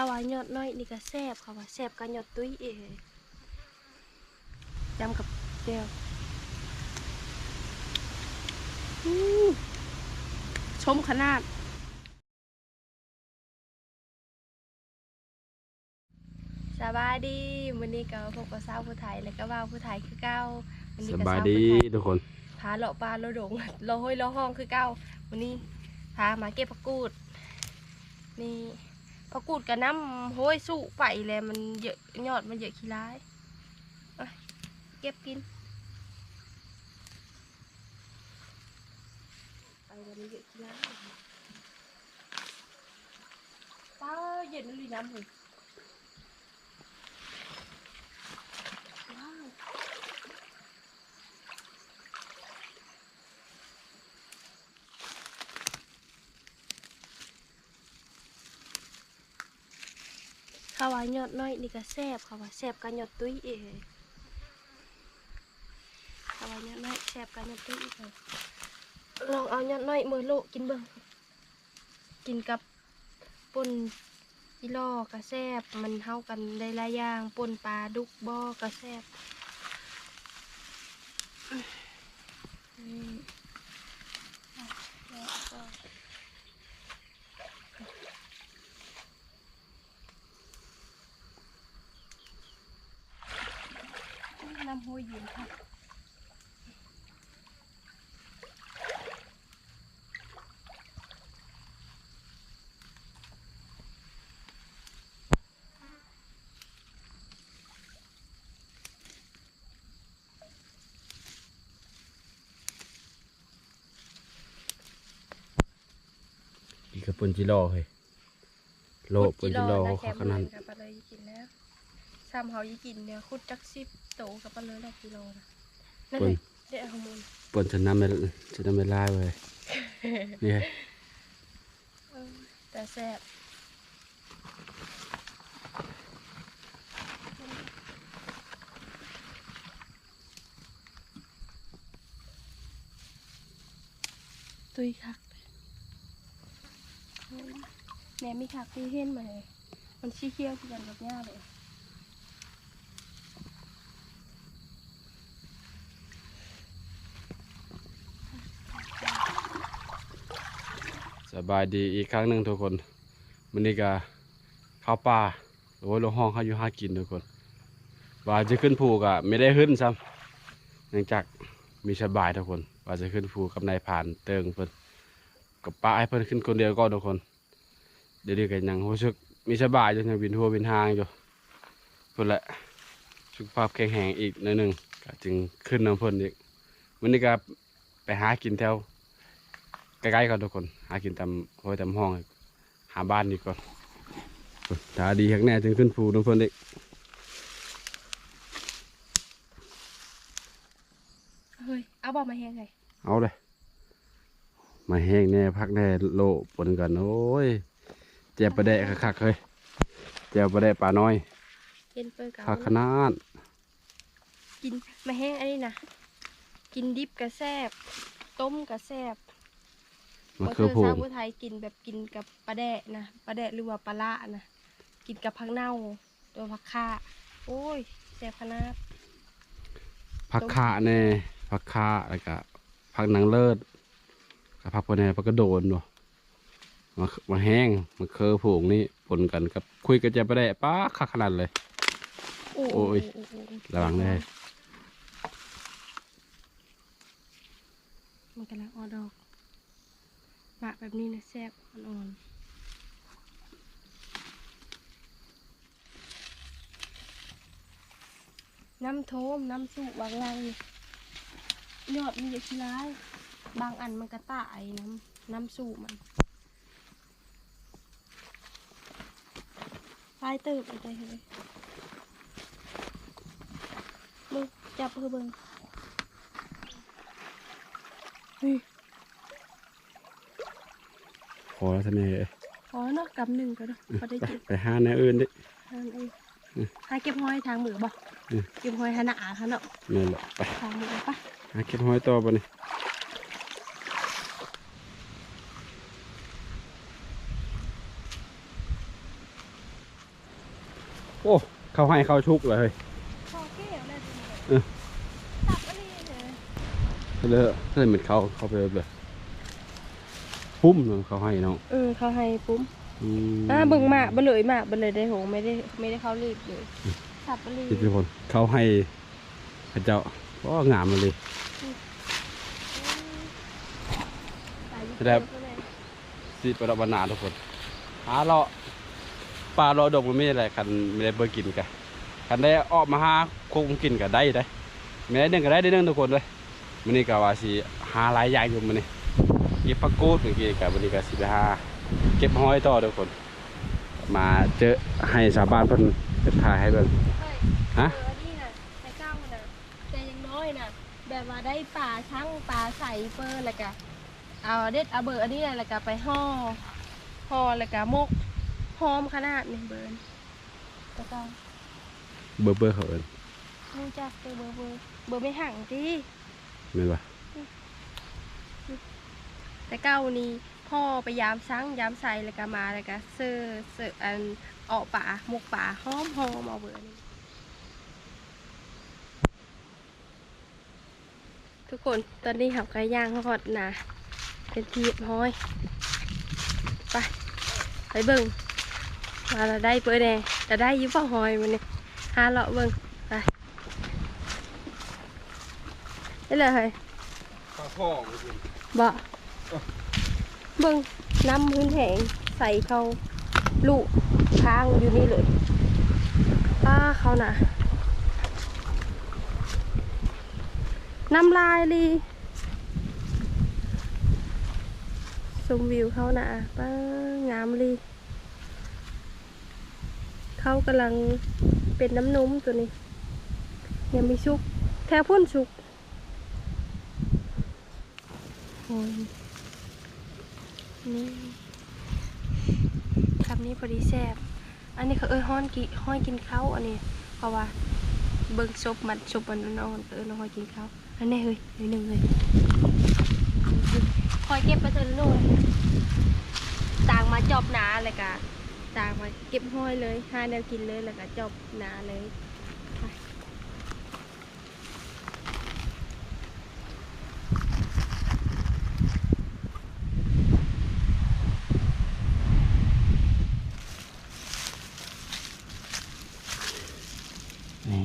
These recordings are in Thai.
เขาว่ายอดน้อยนี่ก็แซ่บเขาว่าแซ่บกับยอดตุ้ยเองจำกับเจียวอู้ชมขนาดสบายดีวันนี้ก็พบกับสาวผู้ไทยแล้วก็ว่าวผู้ไทยคือเก้าวันนี้สก็บายสาวดีผู้ไทยทุกคนพาเลาะปลาเลาะดงเลาะห้อยเลาะห้องคือเก้าวันนี้พามาเก็บผักกูดนี่ พอกูดกับน้ำโห้ยสู้ไปเลยมันเยอะยอดมันเยอะขี้ร้ายเก็บกินไปวันเยอะขี้ร้ายป้าเย็นเลยน้ำเลยว้าว เขาว่ายอดน้อยนี่ก็แซ่บเขาว่าแซ่บกับยอดตุ้ยเองเขาว่ายอดน้อยแซ่บกับยอดตุ้ยเองลองเอายอดน้อยมือโลกินเบิ่งกินกับป่นอีลอก็แซบมันเท่ากันได้หลายอย่างป่นปลาดุกบ่อก็แซบอืมแล้วก็ น้ำห้ว ยเย็นค่ะอีกกระปุนจิโร่เฮ้ยโลปุนจิโร่แล้วเขาแคขนาดกับปลาเลยกินแล้ว ซ้ำเขายี่กินเนี่ยคุดจักสิบโตกับปลาเลยละกิโลนะนั่นปุเลนยเดี๋ยวเอามูลปุนฉันน้ำไม่ฉันน้ำไม่ลายเว้ยนี่เฮ้ยเออแต่แซ่บตุยคักแหนมมีคักที่เห็นมาเลย มันชี้เคี้ยวคือกันกับหญ้าเลย สบายดีอีกครั้งหนึ่งทุกคนมันนี้ก็ข้าวปลาโอ้ยโลห้องเขาอยู่ห้ากินทุกคนว่าจะขึ้นภูก็ไม่ได้ขึ้นซ้ำเนื่องจากมีสบายทุกคนว่าจะขึ้นภูกับนายผ่านเติงเพิ่นกับป้าให้เพิ่นขึ้นคนเดียวก็ทุกคน เดี๋ยวนี้ก็ยังรู้สึกมีสบายจนยังบินหัวบินหางอยู่เพิ่นแหละสุขภาพแข็งแรงอีกนิดนึงก็จึงขึ้นน้ำเพิ่นอีกวันนี้ก็ไปหากินแถวใกล้ๆกันทุกคน หากินตามห้อยตามห้องหาบ้านดีก่อนตาดีแฮกแน่จึงขึ้นภูน้ำเพิ่นอีกเฮ้ยเอาบอกมาแห้งไงเอาเลยมาแห้งแน่พักแน่โลปนกันโอ้ยเจ็บประเดะคักๆเฮ้ยเจ็บประเดะปลาน้อยเย็นเปิดกับคักขนาดกินมาแห้งอันนี้นะกินดิบกระแซบต้มกระแซบ มันคือบ่ผูชาวผู้ไทยกินแบบกินกับปลาแดะนะปลาแดะหรือว่าปลาละนะกินกับผักเน่าตัวผักข่าโอ้ยแซ่บขนาดพักขาแน่พักขาแล้วก็พักหนังเลิศกับพักปนแน่พักกระโดนด้วยมามาแห้งมันคือผูกนี่ปนกันกับคุยกับเจ็บประเดะป้าคักขนาดเลย โอ้โอ้ยระวังได้มันกำลังออดอก หมากแบบนี้นะแซ่บอ่อนๆน้ำโทมน้ำสุกบางไงยอดมันเยอะขี้ร้าย บางอันมันกระต่ายน้ำน้ำสูบมันลายติบไปเฮ้ยมึงจับเพื่อเบิ่งเฮ้ย อแล้วท่านนี่พอเนาะกำหนึ่งก็ได้พอได้ไปกินไปหาแนวอื่นดิทานเองหาเก็บหอยทางมือบ่อืมเก็บหอยหาหนาค่ะเนาะนี่แหละไปทางมือปะหาเก็บห้อยต่อไปนี่โอ้เขาให้เขาชุกเลยเฮ้ยพอแก้วเลยเออตับอะไรเลยเลยเลยเหมือนเขาเขาไปเลย พุ่มเนอะเขาให้เนาะเออเขาให้ปุ้มอ่าเบิ่งมากบ่เลยมากบ่เลยได้โหไม่ได้ไม่ได้เขารีบเลยตับอะไรนี่ทุกคนเขาให้พระเจ้าก็งามเลยสิไปรบบานนาทุกคนหาเราะปลาเราะดกมันไม่ได้อะไรกันไม่ได้เบอร์กินกันกันได้ออกมาหาคงกินกันได้ได้ไม่ได้เรื่องกันได้ได้เรื่องทุกคนเลยมันนี่ก็ว่าสิหาหลายอย่างอยู่มันนี่ ก็บผักกูดเมื่อกี้กับมันนี่ก็สิไปหาเก็บห้อยต่อทุกคน มาเจอให้ชาวบ้านเพิ่นเป็นถ่ายให้เบิ่งฮะเออนี่น่ะไอ้เก้าน่ะแต่ยังน้อยน่ะแบบว่าได้ป่าช่างป่าใส่เปิ้ลแล้วก็เอาเด็ดเอาเบอร์อันนี้น่ะแล้วก็ไปห่อห่อแล้วก็มกหอมขนาดหนึ่งเบิร์นไอ้เก้าเบอร์เบอร์เขาเอิ้นรู้จักเบอร์เบอร์เบอร์เบอร์ไม่ห่างที่แม่นบ่ แต่เก้านี้พ่อไปยามช้างยามใส่แล้วก็มาแล้วก็เสื้อเสื้ออันออกป่าหมกป่าหอมหอมเอาเบอร์นี้ทุกคนตอนนี้ขับไก่ย่างเขาหอดนะเป็นทีบห้อยไปไปเบิ่งมาเราได้เปิดแน่จะได้อยุบหอยมันนี่หาเลาะเบิ่งไปได้เลยเฮ้ยข้าวพ่อบ่ เบิ่งน้ำพื้นแหงใส่เขาลูกค้างอยู่นี่เลยป้าเขาน่ะน้ำลายลีชมวิวเขาน่ะป้างามลีเขากำลังเป็นน้ำนุ่มตัวนี้ ยังไม่ชุก แทบพ่นชุกโอ้ย นี่คำนี้พอดีแซ่บอันนี้เขาเอ้ยห้อนกิห้อยกินข้าวอันนี้เพราะว่าเบิ่งซบมันซบมันนอนเออน้องห้อยกินข้าวอันนี้เฮ้ยนิดหนึ่งเลยคอยเก็บไปเถอะนู่นต่างมาจอบหนาเลยกะต่างมาเก็บห้อยเลยหาแนวกินเลยแล้วก็จอบหนาเลย นี่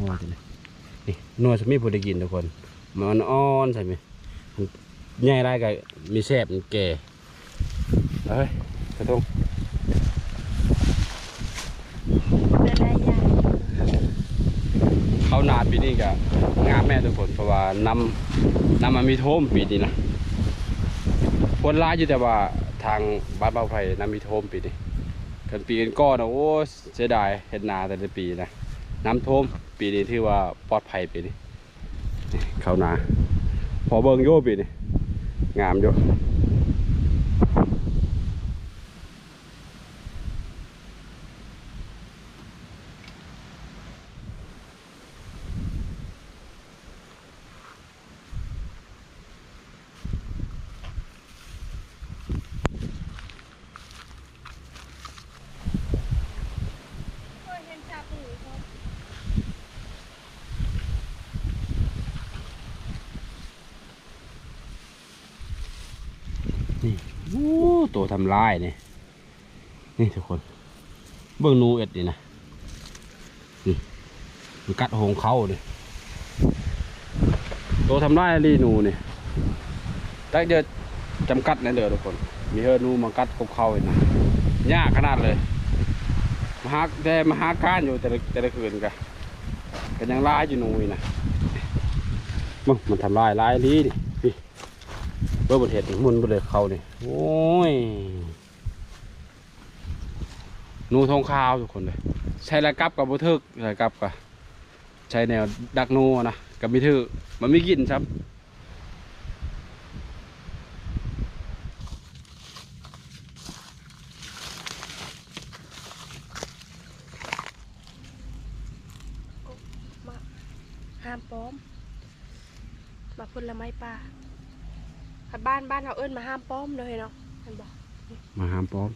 สองหัวตัวนี้นี่นัวจะมีผู้ได้กินทุกคน มันอ่อนใช่ไหมมันใหญ่ได้ก็มีแซ่บมันแก่เฮ้ยกระทงได้หลายอย่างเขานาปีนี้ก็งามแม่ทุกคนเพราะว่าน้ำน้ำมันมีโทมปีนี้นะคนร้ายอยู่แต่ว่าทางบ้านเบาไผ่น้ำมีโทมปีนี้กันปีกันก้อนนะโอ้เสียดายเห็ดนาแต่ละปีนะ น้ำท่วมปีนี้ที่ว่าปลอดภัยปีนี้ เข้านา พอเบิ่งโยปีนี้ งามโย่ โอ้ยเห็นจับหนูเขา นี่ โอ้ตัวทำลายนี่นี่ทุกคน เบิ่งนูเอ็ดนี่นะนี่มันกัดหงเขาเลยตัวทำลายลีนูนี่ตั้งเดือจำกัดนะเด้อทุกคน มีเฮอนูมากัดกบเขาอีกนะยากขนาดเลยมาหาแต่มาหาก้านอยู่แต่ละแต่ละคืนกันกันยังลายอยู่นูอีกนะมึงมันทำลายลายลีดินี่ เบิ่งบนเห็ดมุนบนเลยเขานี่โอ้ยนูทองขาวทุกคนเลยใช้ระกับกับบุทึกระกับกับใช้แนวดักนูนะกับมิทึกมันไม่กินครับห้ามป้อมมาผลไม้ป่า ถ้าบ้านบ้านเราเอิ้นมาห้ามป้อมเลยเนาะเห็นบอกมาหามป้อม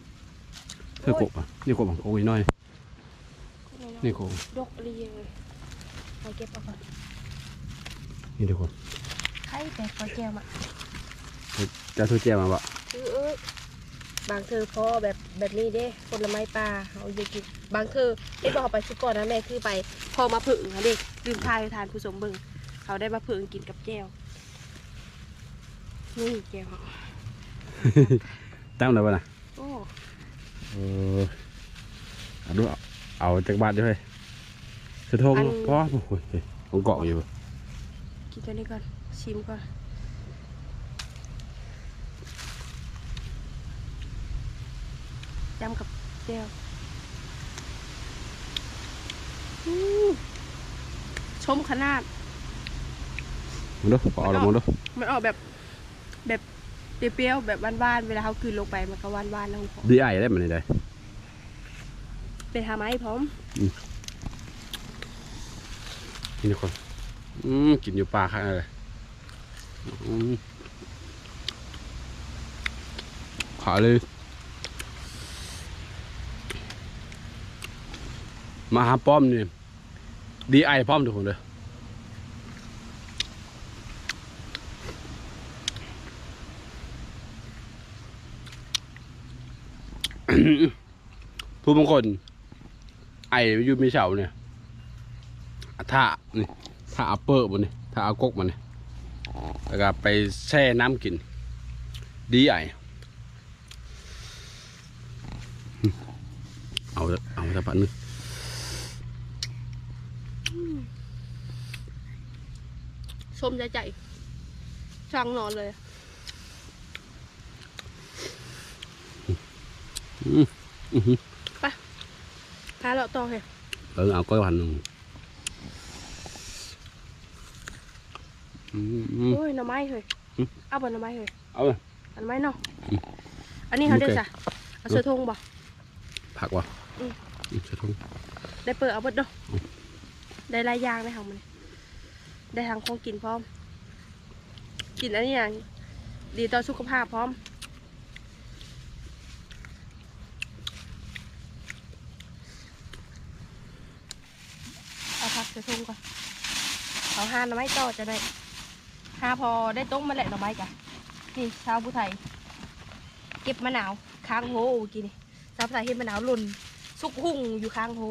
เธอกบอะนี่กบของโอ้ยน้อย นี่โคงดกเรียเลยไปเก็บเอาก่อนนี่ทุกคนไข่แต่ขอแก้วมาจะทุเจียมาบ่คือเอ้ยบางเธอพอแบบแบบนี้เด้ผลไม้ปลาเอาอยู่กินบางเธอไอ้บอกไปชุกก่อนนะแม่คือไปพอมาผึ่งนะเด็กลืมพายทานผู้สมเบิงเขาได้มาผึ่งกินกับแก้ว นี่แก้วเขาตั้งได้บ่น่ะโอ้เออเอาดูเอาเอาจากบาทด้วยสะทงเพราะโอ้ยผมเกาะอยู่กินตัวนี้ก่อนชิมก่อนจำกับแก้วอู้ชมขนาดมึงดูพอแล้วมึงดูมันออกแบบ แบบเปรี้ยวๆแบบหวานๆเวลาเขากลืนลงไปมันก็หวานๆแล้วผมดีไอได้มันนี่ได้เป็นทาไม้พร้อมนี่ทุกคนอืมกินอยู่ป่าข้างเลยอืมขาเลยมาหาป้อมนี่ดีไอป้อมทุกคนเลย ผู้บางคน ไออยู่มีเฉาเนี่ยถ้านี่ถ้าเอาเปิดบนนี่ถ้าเอากกมันนี่แล้วก็ไปแช่น้ำกิน ดีไอเอาเอาแต่ปันนึงชมใจใจช่างนอนเลย อืมอื้อหือหาเราต่อเหรอเออเอาก้อยพันหนึ่งอืมอืมโอ้ยหน่อไม้เหรอหึเอาบนหน่อไม้เหรอเอาเลยอันไม้เนาะอืมอันนี้เขาได้โอเคจ้ะเอาเสื้อทงบ่ผักวะอืมอืมใช่ทุ่งได้เปิดเอาเบิดเนาะอืมได้หลายอย่างได้ของมันได้ทางของกินพร้อม กินอันนี้อย่างดีต่อสุขภาพพร้อม เอาพักเสื้อทงก่อนเอา หาหน่อไม้ต่อจะได้หาพอได้ต้มมาแหละหน่อไม้จ้ะนี่ชาวผู้ไทย เก็บมะนาวค้างโหเมื่อกี้นี่ชาวผู้ไทยเห็นมะนาวหล่นสุกหุ่งอยู่ค้างโห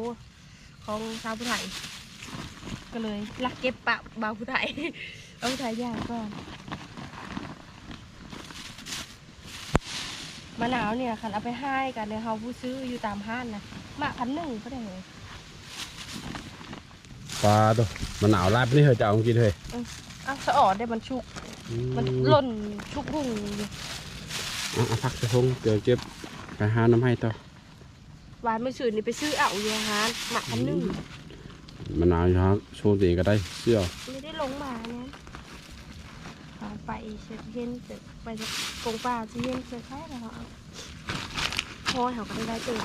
ของชาวผู้ไทย ก็เลยลักเก็บปะบาวผู้ไทยเอาผู้ไทยย่างก่อนมะนาวเนี่ยคันเอาไปให้กันในเฮาผู้ซื้ออยู่ตามห้านนะมาพันหนึ่งก็ได้เลย ปลาตัวมันหนาวลาบนี่เธอจะเอากินเถอะอ้าวสะออดได้มันชุก มันหล่นชุกหุ่งอยู่เอาเอาผักใส่ทุ่งเดี๋ยวเก็บไปหาน้ำให้ต่อวานเมื่อคืนนี่ไปซื้อเอาอยู่ฮานมาพันหนึ่งมันหนาวอยู่ครับช่วงตีก็ได้เสื้อไม่ได้ลงมาเนี่ยเอาไปเช็ดเย็นเสร็จไปกงป่าที่เย็นเสร็จใช่แล้วเอาพอเขาก็ได้ได้ตื่น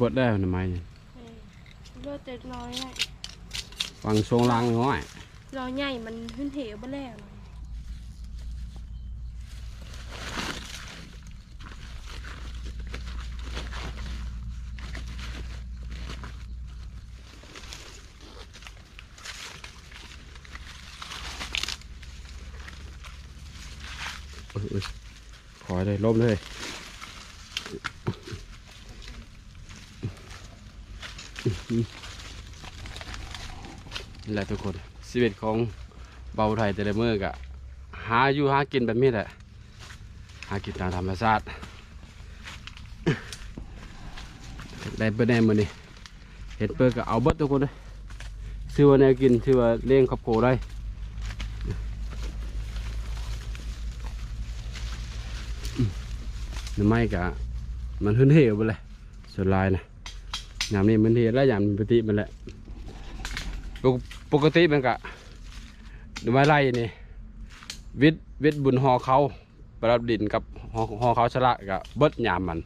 บดได้ทำไมเนี่ยเลือดเต็น้อยเลยฟังช่วงล่างน้อยรอใหญ่มันขึ้นเหวบ่แล้วเลยเอ้ยเอ้ยขอเลยล้มเลย แหละทุกคนชีวิตของเบาไทยแต่ละมือกะหาอยู่หากินแบบนี้แหละ หากินตามธรรมชาติได้เปิดแน่มือนี่เห็ดเปิดก็เอาเบิดทุกคนเลยซื้อว่าแนวกินซื้อว่าเลี้ยงครอบครัวได้หรือไม่กะมันหื้นเหวไปเลยส่วนลายนะยามนี้มันเทีแล้วยามปกติมันแหละ ปกติมันกะดูไม้ไล่นี่วิทย์วิทย์บุญหอเขาประดับดินกับหอหอเขาชละกะเบิดยามมัน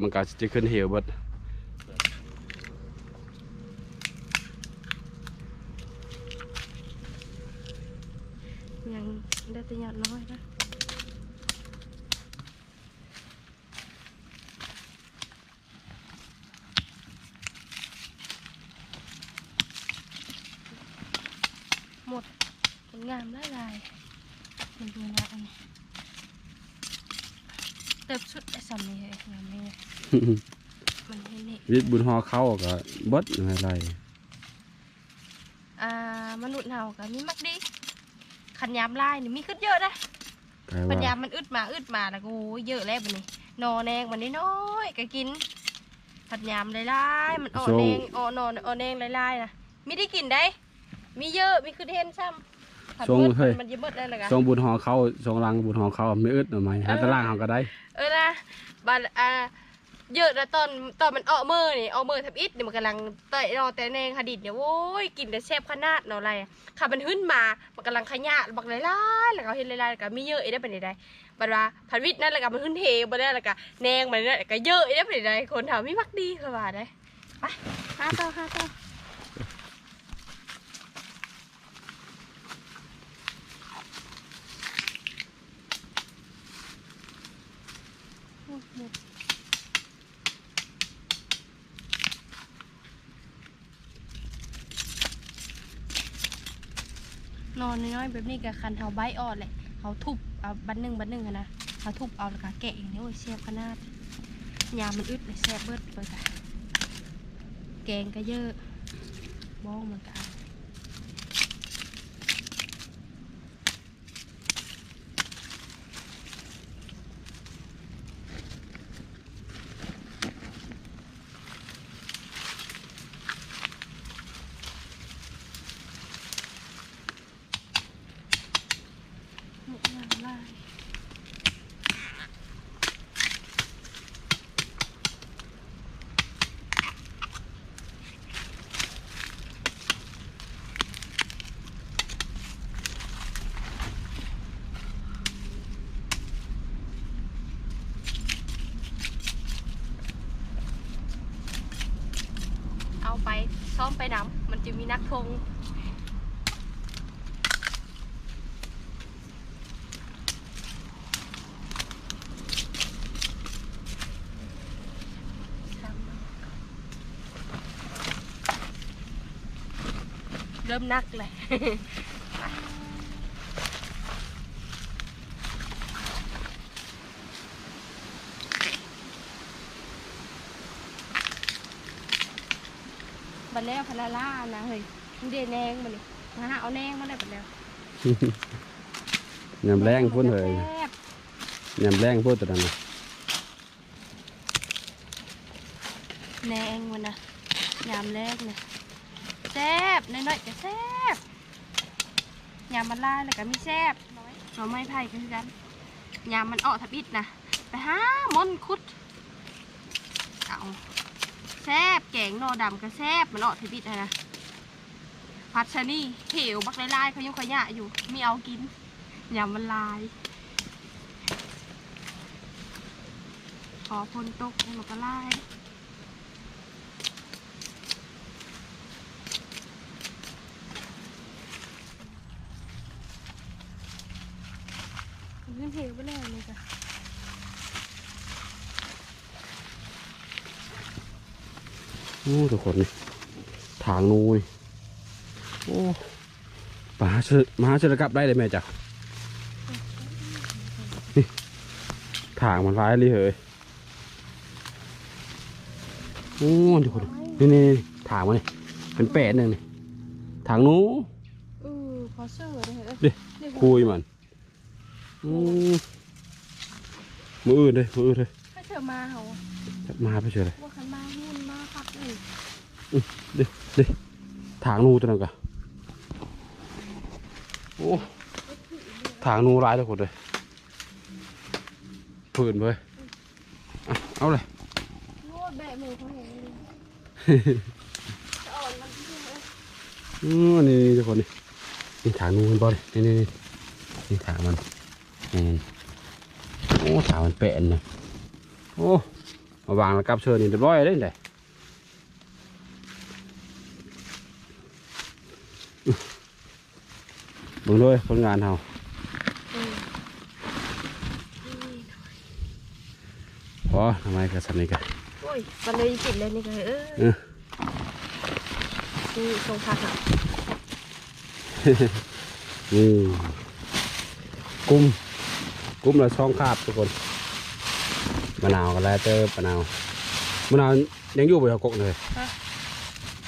มันก็จะขึ้นเหวเบิดยังได้แต่ยอดน้อยนะหมดผลงามหลายลายมันดูนะอันนี้เติบชุดไอ้สำนี้เลยงามนี่ เลยมันเห็นนี่วิทย์บุญหอเขาก็เบิดไม้ไล่อ่ามนุษย์เฮาก็มีมักดีขันยามลายนี่มีขึ้นเยอะนะกลายปัญญาว่ามันอึดมาอึดมาแล้วก็โอ้ยเยอะแล้วบัดนี้นอแนงมันน้อยๆก็กินผัดยามหลายๆมันอ่อนแนงอ่อนอนอ่อนแนงหลายๆนะมีได้กินได้ มีเยอะมีคือเห็นซ้ำผัด ทรงเบิดเฮ้ย มันจะเบิดได้เลยกะทรงบุญหอเขาทรงรังบุญหอเขาไม่อึดหน่อยไหมหาตารางเขาก็ได้ เออนะบัดอ่าเยอะนะตอนตอนมันออกมือนี่ออกมือทับอิดนี่มันกำลังเตะรอแต่แนงหดิดเนี่ยโว้ยกินแต่แซ่บขนาดเนาะอะไรอะค่ะมันหึ้นมามันกำลังขยะบักหลายๆแล้วก็เห็นหลายๆแล้วก็มีเยอะอีได้เป็นไดบัดว่าพันวิทย์นั่นแหละก็มันหึ้นเทบัดนั้นแล้วก็แนงมันนั่นก็เยอะอีได้เป็นไดคนถามมีมักดีคือว่าได้ไปหาต่อหาต่อโอ้โหน อนน้อยๆแบบนี้กับคันเฮาใบอ่อนเลยเขาทุบเอาบันหนึ่งบันหนึ่งอะนะเขาทุบเอาแล้วก็แกะอย่างนี้โอ้ยแซ่บขนาดยามันอึดเลยแซ่บเบิดเลยค่ะแกงก็เยอะบ้องมันก็เอาหมดอย่างไรเอาไปซ้อมไปน้ำมัน จะมีนักทงเริ่มนักเลย บั นแล้วพลาล่านะเฮ้ยมึงเดแนงมาเลยมาหาเอาแนงมาเลยบันแล้วยำแรงพุ่นเลยแซ่บยำแรงพุ่นตัวนั้นน่ะแนงมันนะยามแรกนะแซ่บน้อยๆจะแซ่บยามมันลายแล้วก็มีแซ่บน้อยหน่อไม้ไผ่คือกันยามมันออกทับอิดนะไปหามอนคุดเอา แซบแกงนอดำก็แซบมันออกทับอิดนะนะผัดชนี่เหวบักไลายๆเขายังขยะอยู่มีเอากินยามมันลาย ขอพลตกมันก็ไล่ขึ้นเหวไปแล้วเลยจ้ะ โอ้ทุกคนนี่ทางนูนี่โอ้ปลาเชือมาหาเชือกลับได้เลยแม่จ้ะนี่ทางมันร้ายเลยเหยโอ้ทุกคนนี่นี่นี่ทางมันนี่เป็นแปดหนึ่งนี่ทางนู้เออพอเชื่อเลยเอ้ยดินี่คุยมันอืมมืออื่นเลยมืออื่นเลยให้เธอมาเหรอมาไปเฉยเลยว่าขันมาหุ่นมาพักเลยดิดิทางนูตัวนั้นกะโอ้ทางนูร้ายทุกคนเลยผืนเว้ยอะเอาเลยโง่แบะมือเขาเห็นเลยอ่อนมันที่ไหนอือนี่นี่ทุกคนนี่นี่ถางนูนมันบ่เลยนี่นี่นี่นี่ถางมันนี่โอ้ถางมันแปะนเนี่ยโอ้มาวางแล้วกับเชิญนี่เรียบร้อยเลยเลย เบิ่งด้วยผลงานเฮาอืมนี่พอทำไมกระสันนี่กันโอ้ยมันเลยกินเลยนี่ก็เออเออนี่ทรงผักอะนี่กุ้มกุ้มละช่องคาบทุกคนมะนาวก็แล้วเจอมะนาวมะนาวยังอยู่บนกกเลย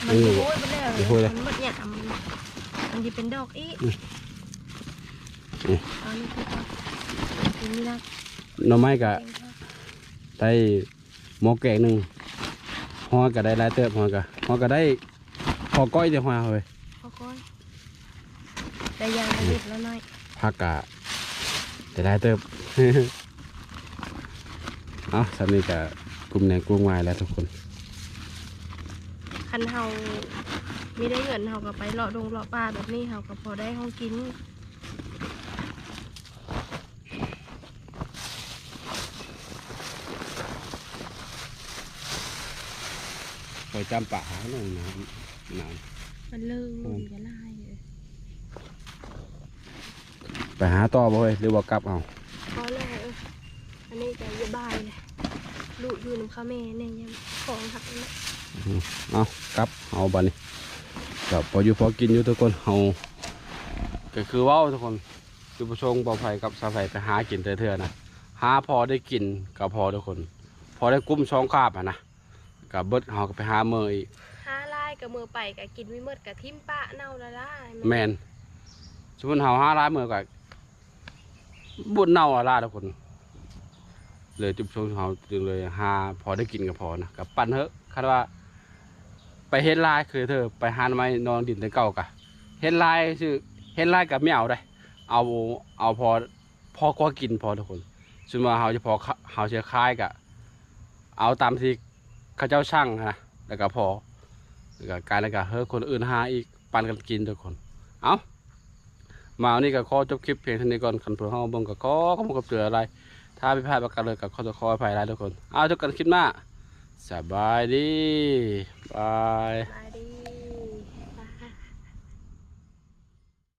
มันนี่โอ้ยไปแล้วนี่โอ้ยเลยมันหมดเนี่ยมันมันจะเป็นดอกอี หน่อไม้ก็แกงผักได้หม้อแกงหนึ่งห่อก็ได้หลายเติบห่อก็ห่อก็ได้ห่อก้อยเดียวห่อเลยข้าวก้อยแต่ยังละเอียดแล้วหน่อยผักกะได้หลายเติบเอาสามีกับกลุ่มแหนงกุ้งไม้แล้วทุกคนคันเฮามีได้เงินเฮาก็ไปเลาะดงเลาะป่าแบบนี้เฮาก็พอได้ห้องกิน คอยจำปะหาหน่อยน้ำน้มันเลิงมันก็ไล่เลยำไปหาต่อบ่เฮ้ยหรือว่ากลับเอาพอแล้วเอออันนี้ก็อยาบายเลยลูกอยู่น้ำข้าแม่เนี่ยยังของหักเลยนะเอากลับเอาบันนี้ก็พออยู่พอกินอยู่ทุกคนเอาก็คือเว่าทุกคนคือผู้ชงปลอดภัยกับสาไฟไปหากินเถื่อๆนะหาพอได้กินก็พอทุกคน พอได้กุ้มช่องคาบอะนะ กับเบิดเฮาก็ไปหาเมออีกห้าลายกับมือไปกับกินไม่หมดกับทิมปะเน่าละลายแมนสมมติเฮาหาร้านเมือก็บุญเน่าอะล่ะทุกคน เลยจุบชงเฮาจึงเลยหาพอได้กินก็พอนะกับปั่นเถอะคาดว่า ไปเฮ็ดลายคือเธอไปหาไม้นอนดินแต่เก่ากะเฮ็ดลายชื่อเฮ็ดลายกับไม่เอาได้ เอาเอาพอพอก็กินพอทุกคนส่วนว่าเฮาจะพอเฮาจะคายกะเอาตามที่เข้าเจ้าช่างนะแล้วก็พอแล้วก็การแล้วก็เฮ้ยคนอื่นหาอีกปันกันกินทุกคน เอามาวันนี้ก็ขอจบคลิปเพียงเท่านี้ก่อนคันเพื่อเฮาเบิ่งก็ขอขอบคุณกับเตืออะไร ถ้าไม่พลาดประการเลยก็ขอขออภัยได้ทุกคน เอาทุกคนคิดหน้าสบายดีบายลายดี